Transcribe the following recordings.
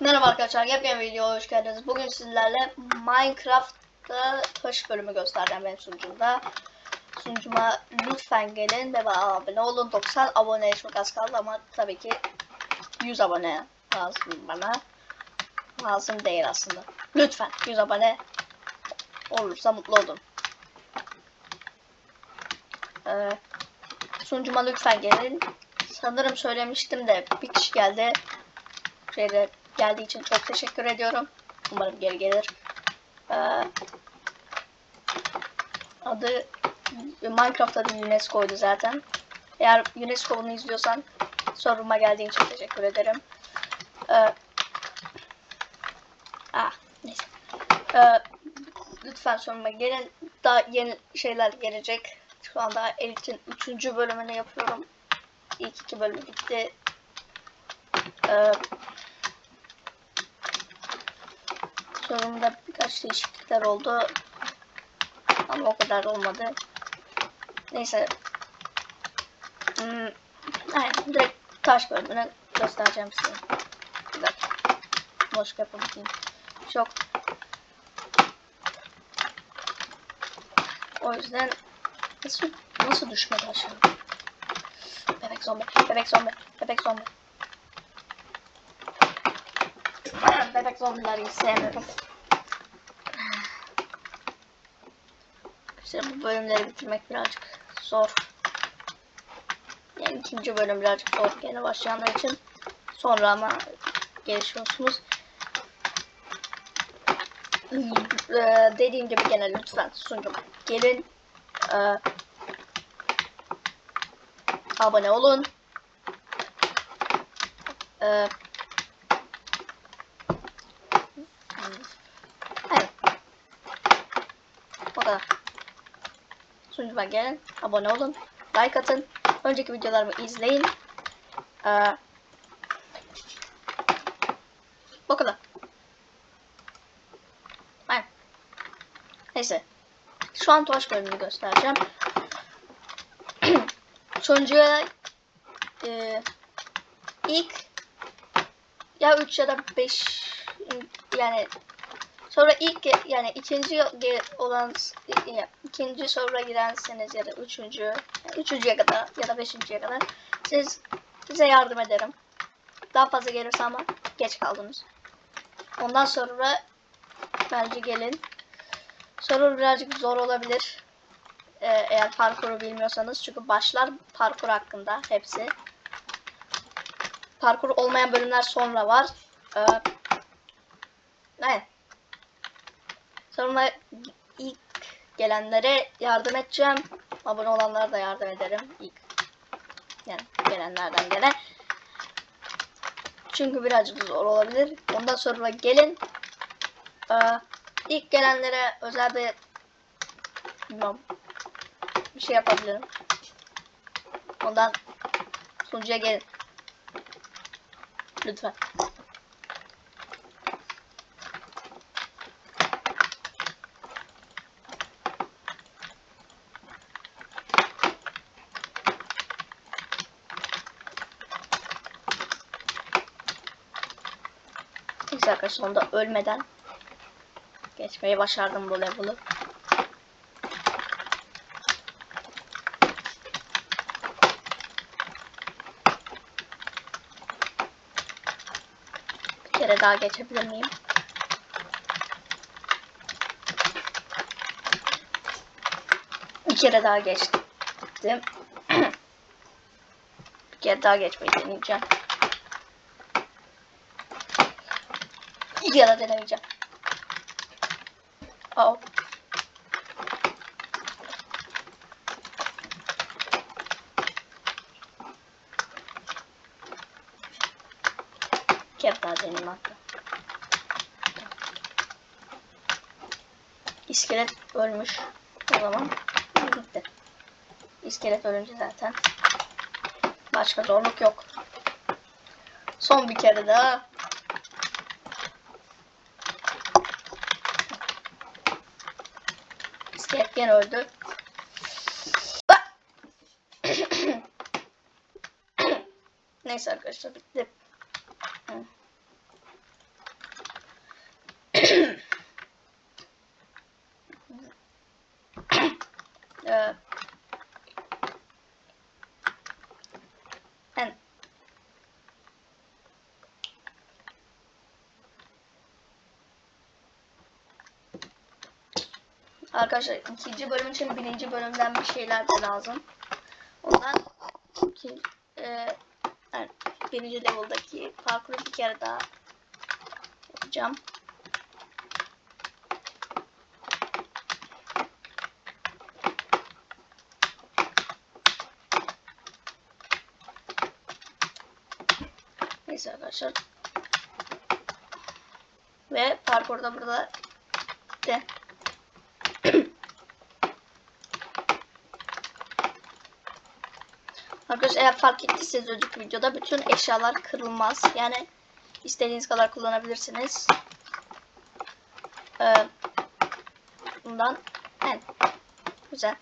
Merhaba arkadaşlar, yepyeni videoya hoş geldiniz. Bugün sizlerle Minecraft'ta taş bölümü göstereceğim benim sunucumda. Sunucuma lütfen gelin ve bana abone olun. 90 aboneye çok az kaldı ama tabii ki 100 abone lazım bana. Lazım değil aslında. Lütfen 100 abone olursa mutlu olurum. Ee, sunucuma lütfen gelin. Sanırım söylemiştim de bir kişi geldi şeyde geldiği için çok teşekkür ediyorum. Umarım geri gelir. Ee, adı Minecraft adı UNESCO'ydu zaten. Eğer UNESCO bunu izliyorsan soruma geldiğin için teşekkür ederim. Ee, ah, neyse. Ee, lütfen soruma gelin. Daha yeni şeyler gelecek. Şu anda Elite'in 3. bölümünü yapıyorum. İlk iki bölümü bitti. Ee, Sorumda birkaç değişiklikler oldu. Ama o kadar olmadı. Neyse. Hmm, aynen, direkt taş bölümünü göstereceğim size. Bir dakika. Boş yapabileyim. Çok. O yüzden nasıl, nasıl düşmedi aşağı? Bebek zombi, bebek zombi, bebek zombi. Bebek zombileri sevmiyorum. İşte bu bölümleri bitirmek birazcık zor. Yani ikinci bölüm birazcık zor yeni başlayanlar için. Sonra ama gelişiyorsunuz. Ee, dediğim gibi gene lütfen sunucuma gelin. Ee, abone olun. Ee, Evet. O kadar. Sunucuma gelin. Abone olun. Like atın. Önceki videolarımı izleyin. Ee, o kadar. Aynen. Neyse. Şu an Toş bölümünü göstereceğim. Sonuncuya e, ilk ya 3 ya da 5 yani sonra ilk yani ikinci olan ya, ikinci sonra girenseniz ya da üçüncü üçüncüye kadar ya da beşinciye kadar siz size yardım ederim. Daha fazla gelirse ama geç kaldınız. Ondan sonra bence gelin. Soru birazcık zor olabilir. Ee, eğer parkuru bilmiyorsanız çünkü başlar parkur hakkında hepsi. Parkur olmayan bölümler sonra var. Ee, Evet. Sonra ilk gelenlere yardım edeceğim. Abone olanlara da yardım ederim. İlk yani gelenlerden gelen. Çünkü birazcık zor olabilir. Ondan sonra gelin. Ee, ilk gelenlere özel bir bilmem, bir şey yapabilirim. Ondan sunucuya gelin. Lütfen. Neyse arkadaşlar sonunda ölmeden geçmeyi başardım bu level'ı. Bir kere daha geçebilir miyim? Bir kere daha geçtim. Bir kere daha geçmeyi deneyeceğim. Ya da denemeyeceğim. Oh. Kere daha deneyeyim hatta. İskelet ölmüş. O zaman gitti. İskelet ölünce zaten başka zorluk yok. Son bir kere daha. İskelet gene öldü. Neyse arkadaşlar bitti. Arkadaşlar ikinci bölüm için birinci bölümden bir şeyler de lazım. Ondan ikinci, e, yani birinci level'daki parkuru bir kere daha yapacağım. Neyse arkadaşlar. Ve parkur da burada bitti. Arkadaşlar eğer fark ettiyseniz önceki videoda bütün eşyalar kırılmaz. Yani istediğiniz kadar kullanabilirsiniz. Ee, bundan en güzel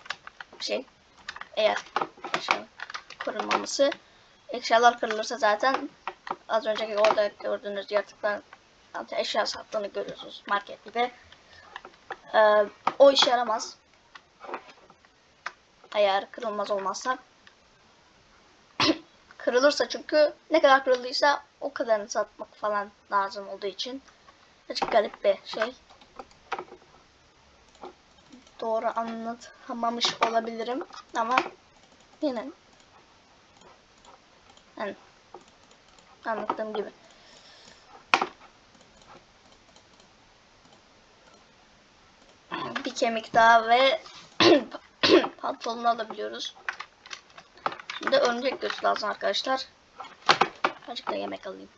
bir şey. Eğer eşya kırılmaması. Eşyalar kırılırsa zaten az önceki orada gördüğünüz yaratıklar eşya sattığını görüyorsunuz market gibi. Ee, o işe yaramaz. Eğer kırılmaz olmazsa. Kırılırsa çünkü ne kadar kırıldıysa o kadarını satmak falan lazım olduğu için. Açık garip bir şey. Doğru anlatamamış olabilirim ama yine yani anlattığım gibi. Bir kemik daha ve pantolonu alabiliyoruz. Şimdi örümcek göğsü lazım arkadaşlar. Azıcık da yemek alayım.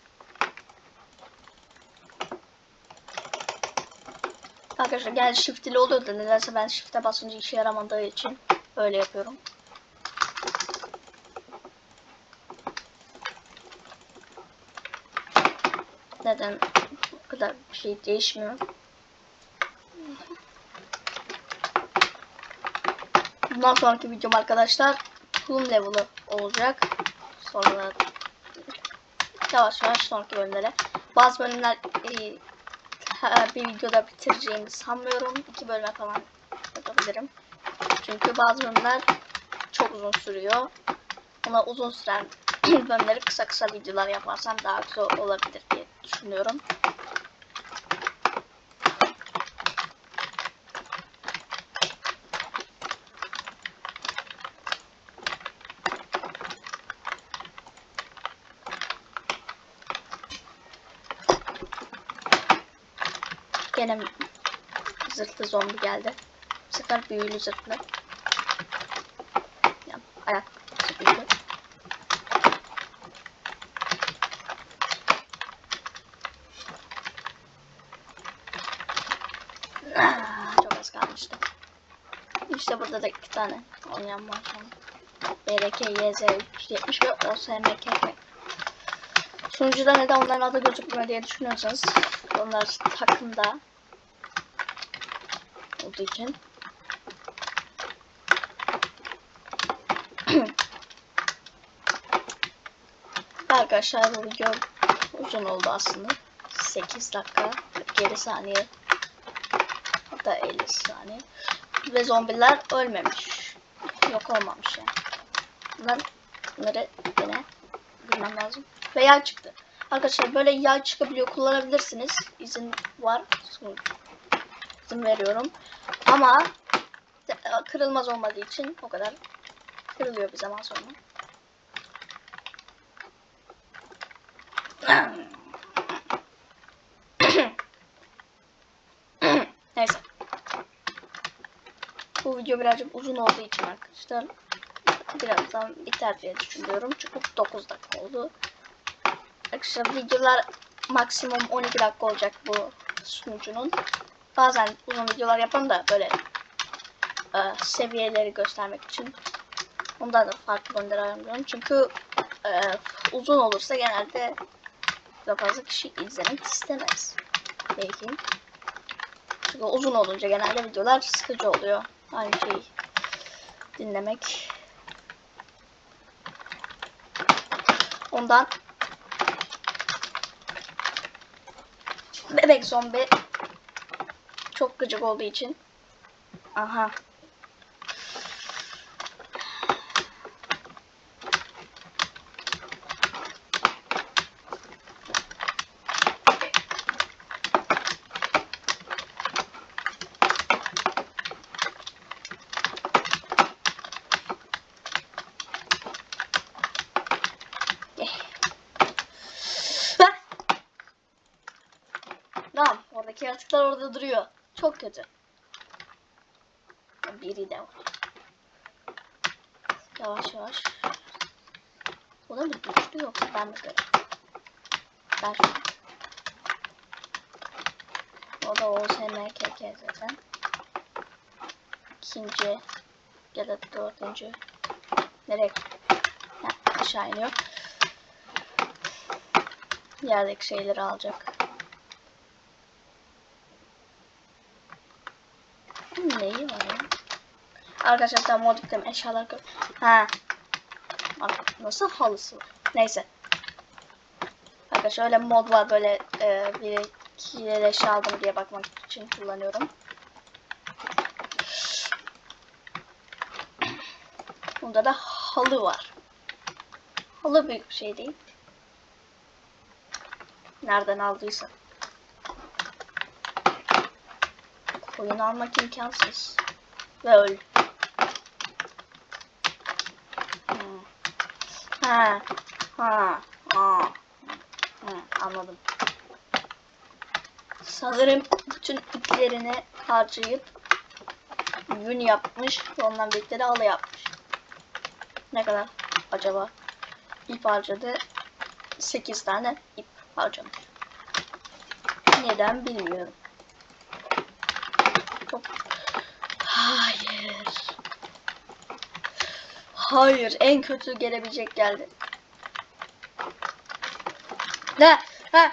Arkadaşlar gel shift ile oluyor da nedense ben shift'e basınca işe yaramadığı için böyle yapıyorum. Neden bu kadar bir şey değişmiyor? Bundan sonraki videom arkadaşlar Plum level'ı olacak. Sonra yavaş yavaş sonraki bölümlere. Bazı bölümler e, bir videoda bitireceğimi sanmıyorum. İki bölüme falan yapabilirim. Çünkü bazı bölümler çok uzun sürüyor. Ona uzun süren bölümleri kısa kısa videolar yaparsam daha güzel olabilir diye düşünüyorum. Gene zırhlı zombi geldi. Bu sefer büyülü zırhlı. Ya, ayak büyülü. Ah, Çok az kalmıştı. İşte burada da iki tane oynayan var şu an. BRK, YZ 370 ve OSMK. Sunucuda neden onların adı gözükmüyor diye düşünüyorsanız onlar takımda için. Arkadaşlar bu video uzun oldu aslında. 8 dakika 47 saniye hatta 50 saniye ve zombiler ölmemiş. Yok olmamış yani. Bunlar, bunları yine bilmem lazım. Ve yay çıktı. Arkadaşlar böyle yay çıkabiliyor kullanabilirsiniz. İzin var. İzin veriyorum. Ama kırılmaz olmadığı için o kadar kırılıyor bir zaman sonra. Neyse. Bu video birazcık uzun olduğu için arkadaşlar birazdan biter diye düşünüyorum. Çünkü 9 dakika oldu. Arkadaşlar videolar maksimum 12 dakika olacak bu sunucunun. Bazen uzun videolar yaparım da böyle e, seviyeleri göstermek için. Ondan da farklı bölümler ayarlıyorum. Çünkü e, uzun olursa genelde daha fazla kişi izlemek istemez. Belki. Çünkü uzun olunca genelde videolar sıkıcı oluyor. Aynı şeyi dinlemek. Ondan bebek zombi çok gıcık olduğu için. Aha. Ah! Tamam oradaki yaratıklar orada duruyor. Çok kötü. Biri de var. Yavaş yavaş. Da mı güçlü yoksa ben mi böyle? Ben. O da OSMKK zaten. İkinci ya da dördüncü. Nereye? Ha, aşağı iniyor. Yerdeki şeyleri alacak. Var ya? Arkadaşlar tam modüklerim eşyalar gör. Ha. Nasıl halısı var. Neyse. Arkadaşlar öyle mod var böyle e, bir iki eşya aldım diye bakmak için kullanıyorum. Bunda da halı var. Halı büyük bir şey değil. Nereden aldıysa. Koyun almak imkansız. Ve öl. Ha. Ha. Ha. Hı, anladım. Sanırım bütün iplerini harcayıp yün yapmış ondan birlikte de halı yapmış. Ne kadar acaba? İp harcadı. 8 tane ip harcamış. Neden bilmiyorum. Çok... Hayır. Hayır. En kötü gelebilecek geldi. Ne? Ha?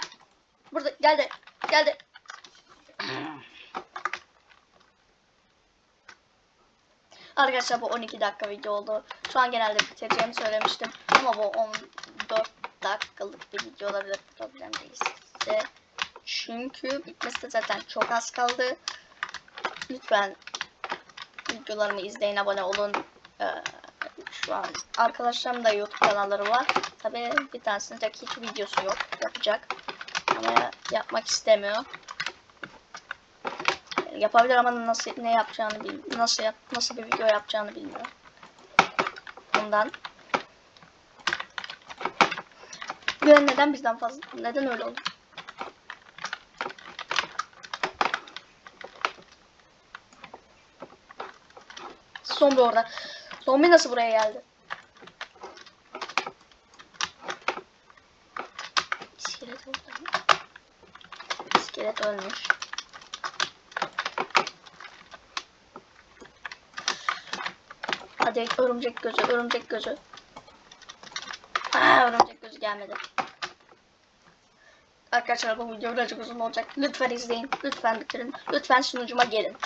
Burada geldi. Geldi. Arkadaşlar bu 12 dakika video oldu. Şu an genelde bitireceğimi söylemiştim. Ama bu 14 dakikalık bir video olabilir. Problem değilse. Çünkü bitmesi de zaten çok az kaldı. Lütfen videolarımı izleyin, abone olun. Ee, şu an arkadaşlarım da YouTube kanalları var. Tabii bir tanesinin tek hiç videosu yok. Yapacak. Ama yapmak istemiyor. Yapabilir ama nasıl ne yapacağını bil nasıl yap nasıl bir video yapacağını bilmiyor. Ondan. Ve neden bizden fazla? Neden öyle oldu? Zombi orada. Zombi nasıl buraya geldi? İskelet mı? İskelet ölmüş. Hadi örümcek gözü, örümcek gözü. Aa, örümcek gözü gelmedi. Arkadaşlar bu video birazcık uzun olacak. Lütfen izleyin. Lütfen bitirin. Lütfen sunucuma gelin.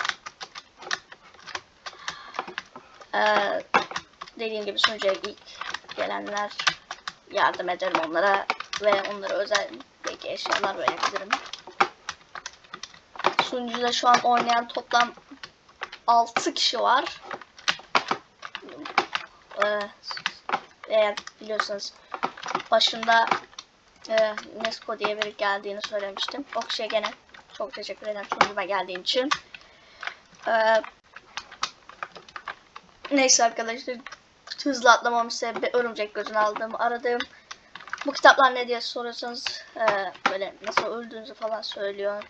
Ee, dediğim gibi sunucuya ilk gelenler yardım ederim onlara ve onlara özel belki eşyalar verebilirim. Sunucuda şu an oynayan toplam 6 kişi var. Ee, eğer biliyorsanız başında e, Nesco diye biri geldiğini söylemiştim. O kişiye gene çok teşekkür ederim sunucuma geldiğin için. Ee, neyse arkadaşlar hızlı atlamamın sebebi örümcek gözünü aldığım aradığım bu kitaplar ne diye soruyorsanız e, böyle nasıl öldüğünüzü falan söylüyor.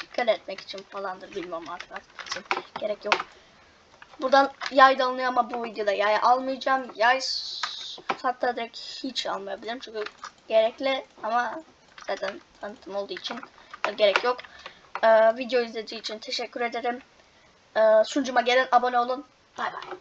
Dikkat etmek için falandır bilmem artık, için gerek yok. Buradan yay da ama bu videoda yay almayacağım. Yay hatta direkt hiç almayabilirim çünkü gerekli ama zaten tanıtım olduğu için gerek yok. Ee, video izlediği için teşekkür ederim. Ee, sunucuma gelin abone olun. Bay bay.